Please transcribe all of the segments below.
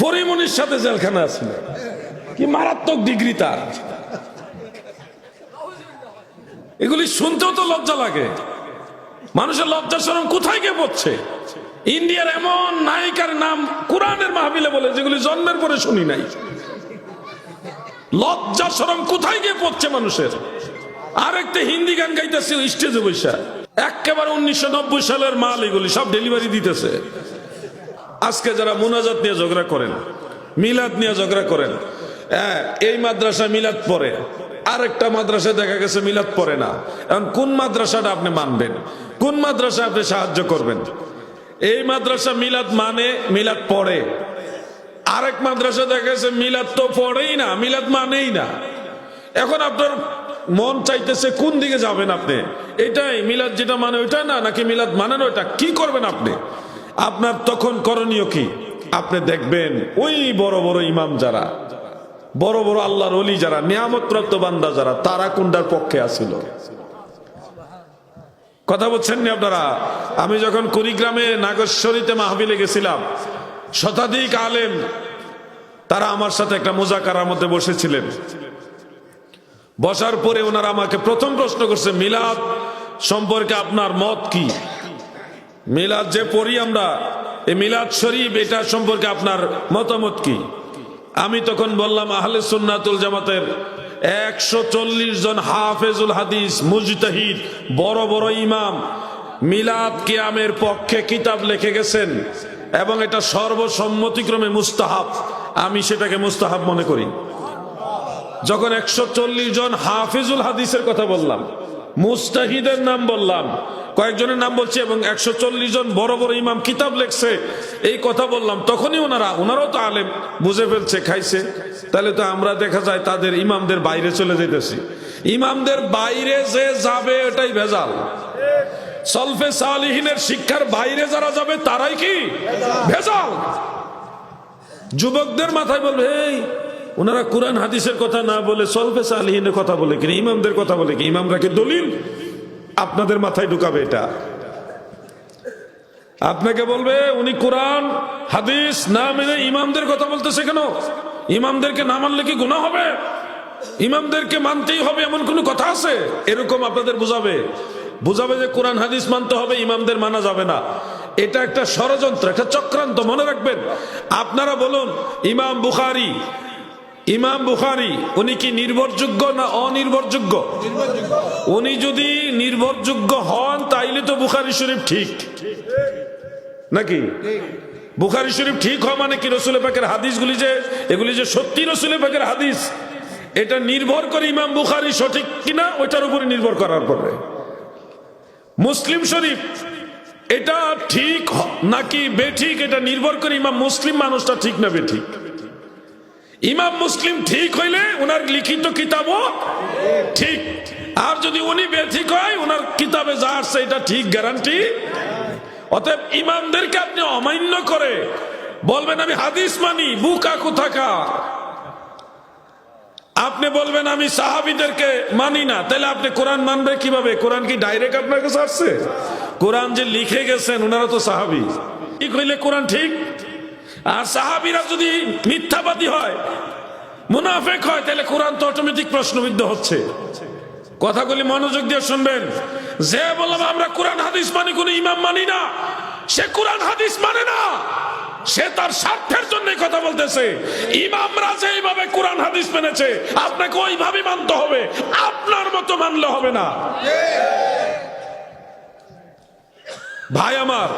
ফরিমনির সাথে জেলখানা আছে। কি মারাত্মক ডিগ্রি তার। এগুলি শুনতেও তো লজ্জা লাগে। মানুষের লজ্জা শরম কোথায় গিয়ে পড়ছে? ইন্ডিয়ার এমন নায়িকার নাম কোরআনের মাহবিলে বলে, যেগুলি জন্মের পরে শুনি নাই। লজ্জা শরম কোথায় গিয়ে পড়ছে মানুষের? আর একটা হিন্দি গান গাইতেছে, স্টেজে বৈশা একেবারে উনিশশো নব্বই সালের মাল এগুলি, সব ডেলিভারি দিতেছে। আজকে যারা মোনাজাত নিয়ে ঝগড়া করেন মিলাদ নিয়ে ঝগড়া করেন হ্যাঁ, এই মাদ্রাসা মিলাদ পড়ে। আরেকটা মাদ্রাসা দেখা গেছে মিলাদ পড়ে না। এখন কোন মাদ্রাসাটা আপনি মানবেন? কোন মাদ্রাসা আপনি সাহায্য করবেন? এই মাদ্রাসা মিলাদ মানে মিলাদ পড়ে। আরেক মাদ্রাসা দেখা গেছে মিলাদ তো পড়েই না মিলাদ মানেই না। এখন আপনার মন চাইতেছে কোন দিকে যাবেন আপনি? এটাই মিলাদ যেটা মানে ওইটা না নাকি মিলাদ মানেন ওইটা? কি করবেন আপনি? আপনার তখন করণীয় কি? আপনি দেখবেন ওই বড় বড় ইমাম যারা, বড় বড় আল্লাহর অলি যারা নিয়ামত প্রাপ্ত বান্দা যারা, তারা কুন্ডার পক্ষে আসিল কথা বলছেন আপনারা? আমি যখন কুড়িগ্রামে নাগেশ্বরীতে মাহবিলে গেছিলাম, শতাধিক আলেম, তারা আমার সাথে একটা মোজাকারার মধ্যে বসেছিলেন। বসার পরে ওনারা আমাকে প্রথম প্রশ্ন করছে, মিলাদ সম্পর্কে আপনার মত কি? মিলাদ যে পড়ি আমরা, এই মিলাদ শরীফ, এটা সম্পর্কে আপনার মতামত কি? আমি তখন বললাম, আহলে সুন্নাতুল জামাতের একশো চল্লিশ জন হাফেজুল হাদিস, মুজতাহিদ, বড় বড় ইমাম, মিলাদ কিয়ামের পক্ষে কিতাব লিখে গেছেন এবং এটা সর্বসম্মতিক্রমে মুস্তাহাব। আমি সেটাকে মুস্তাহাব মনে করি। যখন একশো চল্লিশ জন হাফিজুল হাদিসের কথা বললাম, মুস্তাহিদের নাম বললাম কয়েকজনের নাম বলছি এবং একশো চল্লিশ জন বড় বড় ইমাম কিতাব লেখছে। এই কথা বললাম, তখনই ওনারা, ওনারাও তো আলেম, বুঝে ফেলছে, খাইছে। তাহলে তো আমরা দেখা যায় তাদের ইমামদের বাইরে চলে যেতেছি। ইমামদের বাইরে যে যাবে, এটাই ভেজাল। সলফে সালিহিনের শিক্ষার বাইরে যারা যাবে, তারাই কি? ভেজাল। যুবকদের মাথায় বলবে, এই, ওনারা কোরআন, হাদিসের কথা না বলে সলফে সালিহিনের কথা বলে কিনা, ইমামদের কথা বলে কি ইমামরা কি দলিল? আপনাদের মাথায় ঢুকাবে এটা। আপনাকে বলবে, উনি কোরআন, হাদিস না মেনে ইমামদের কথা বলতেছে কেন? ইমামদেরকে না মানলে কি গুণা হবে? ইমামদেরকে মানতেই হবে, এমন কোনো কথা আছে? এরকম আপনাদের বুঝাবে। বুঝাবে যে কোরআন, হাদিস মানতে হবে, ইমামদের মানা যাবে না। এটা একটা ষড়যন্ত্র, একটা চক্রান্ত, মনে রাখবেন। আপনারা বলুন, ইমাম বুখারি ইমাম বুখারি, উনি কি নির্ভরযোগ্য না অনির্ভরযোগ্য? উনি যদি নির্ভরযোগ্য হন, তাইলে তো বুখারি শরীফ ঠিক। নাকি? বুখারি শরীফ ঠিক হওয়া মানে কি? রসুল পাকের হাদিসগুলি যে, এগুলি যে সত্যি রসুল পাকের হাদিস, এটা নির্ভর করে ইমাম বুখারি সঠিক কিনা, ওইটার উপরে নির্ভর করার পরে। মুসলিম শরীফ, এটা ঠিক নাকি বেঠিক? এটা নির্ভর করে ইমাম মুসলিম মানুষটা ঠিক না বেঠিক। ইমাম মুসলিম ঠিক হইলে ওনার লিখিত কিতাবও ঠিক। আর যদি উনি বেঠিক হয় ওনার কিতাবে যা আসছে এটা ঠিক গ্যারান্টি অতএব ইমামদেরকে আপনি অমান্য করে বলবেন, আমি হাদিস মানি, বুকা কোথাকা আপনি বলবেন, আমি সাহাবিদেরকে মানি না। তাহলে আপনি কোরআন মানবে কীভাবে? কোরআন কি ডাইরেক্ট আপনার কাছে আসছে? কোরআন যে লিখে গেছেন ওনারা তো সাহাবি। ঠিক হইলে কোরআন ঠিক? আর সাহাবিরা যদি মিথ্যাবাদী হয়, মুনাফেক হয়, তাহলে কোরআন তো অটোমেটিক প্রশ্নবিদ্ধ হচ্ছে। কথাগুলি মনোযোগ দিয়ে শুনবেন। যে বললাম, আমরা কোরআন হাদিস মানি, কোন ইমাম মানি না। সে কোরআন হাদিস মানে না। সে তার স্বার্থের জন্য কথা বলতেছে। ইমামরা যেইভাবে কোরআন হাদিস মেনেছে, আপনাকে ওইভাবে মানতে হবে। আপনার মতো মানলে হবে না। ভাই আমার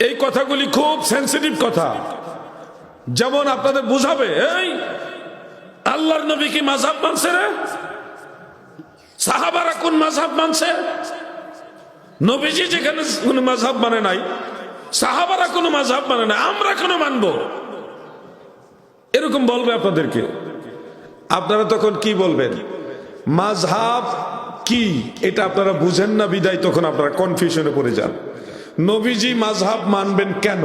এই কথাগুলি খুব সেন্সিটিভ কথা। যেমন আপনাদের বুঝাবে, এই আল্লাহর নবী কি মাঝাব মানছে রে? সাহাবারা কোন মাঝাব মানছে? নবীজি যেখানে কোন মাঝাব মানে নাই, সাহাবারা কোনো মাঝাব মানে নাই আমরা কেন মানবো? এরকম বলবে আপনাদেরকে। আপনারা তখন কি বলবেন? মাঝহাব কি? এটা আপনারা বুঝেন না, বিদায়, তখন আপনারা কনফিউশনে পড়ে যান। নবীজি মাঝহাব মানবেন কেন?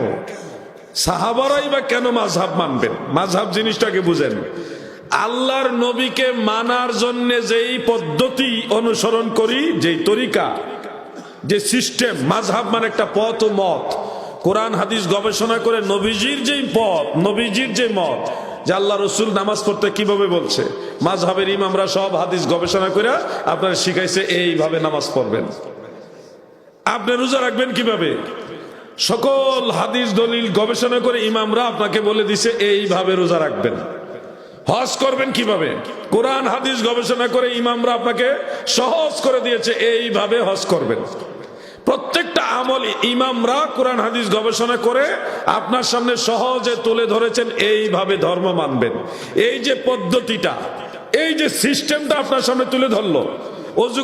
সাহাবারাই বা কেন মাঝহাব মানবেন? মাঝহাব জিনিসটাকে বুঝেন। আল্লাহর নবীকে মানার জন্য যেই পদ্ধতি অনুসরণ করি, যেই তরিকা, যে সিস্টেম, মাঝহাব মানে একটা পথ ও মত। কোরআন, হাদিস গবেষণা করে নবীজির যেই পথ, নবীজির যে মত, যে আল্লাহ রসুল নামাজ পড়তে কীভাবে বলছে। মাঝহাবের ইমামরা সব হাদিস গবেষণা করে আপনারা শিখাইছে, এইভাবে নামাজ পড়বেন। আপনি রোজা রাখবেন কীভাবে? সকল হাদিস দলিল গবেষণা করে ইমামরা আপনাকে বলে দিছে, এইভাবে রোজা রাখবেন। হজ করবেন কীভাবে? কোরআন, হাদিস গবেষণা করে ইমামরা আপনাকে সহজ করে দিয়েছে, এইভাবে হজ করবেন। প্রত্যেকটা আমল ইমামরা কোরআন, হাদিস গবেষণা করে আপনার সামনে সহজে তুলে ধরেছেন, এইভাবে ধর্ম মানবেন। এই যে পদ্ধতিটা, এই যে সিস্টেমটা আপনার সামনে তুলে ধরলো, অজু